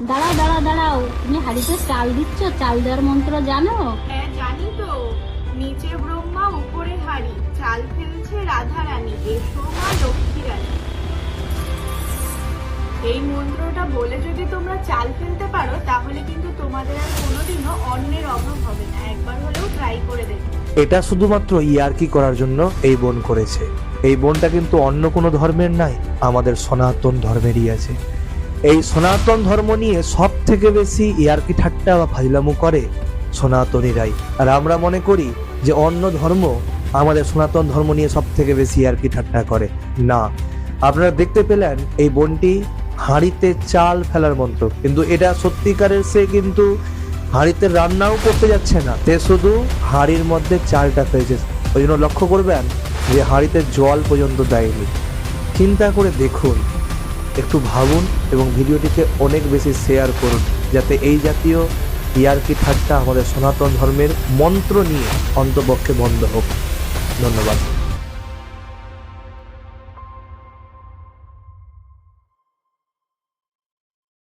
দাঁড়াও দাঁড়াও দাঁড়াও। তুমি হাড়িতে চাল দিচ্ছ? চাল দেওয়ার মন্ত্র জানো? হ্যাঁ জানি তো। নিচে ব্রহ্মা উপরে হাড়ি। চাল ফেলছে রাধা রানী এসো মা লক্ষ্মী রানী এই মন্ত্রটা বলে যদি তোমরা চাল ফেলতে পারো তাহলে কিন্তু তোমাদের আর কোনোদিনও অন্যের অভাব হবে না। একবার হলেও ট্রাই করে দেখো। এটা শুধুমাত্র ইয়ার্কি করার জন্য এই বোন করেছে। এই বোনটা কিন্তু অন্য কোনো ধর্মের নাই আমাদের সনাতন ধর্মেরই আছে। এই সনাতন ধর্ম নিয়ে সব থেকে বেশি ইয়ার্কি ঠাট্টা বা ফাজলামু করে সনাতনীরাই। আর আমরা মনে করি যে অন্য ধর্ম আমাদের সনাতন ধর্ম নিয়ে সব থেকে বেশি ইয়ার্কি ঠাট্টা করে। না। আপনারা দেখতে পেলেন এই বোনটি হাঁড়িতে চাল ফেলার মন্ত্র। কিন্তু এটা সত্যিকারের সে কিন্তু হাঁড়িতে রান্নাও করতে যাচ্ছে না। তে শুধু হাঁড়ির মধ্যে চালটা ফেলছে। ওই জন্য লক্ষ্য করবেন যে হাঁড়িতে জল পর্যন্ত দেয়নি। চিন্তা করে দেখুন। একটু ভাবুন এবং ভিডিওটিকে অনেক বেশি শেয়ার করুন, যাতে এই জাতীয় ইয়ারকি ঠাট্টা আমাদের সনাতন ধর্মের মন্ত্র নিয়ে অন্তপক্ষে বন্ধ হোক। ধন্যবাদ।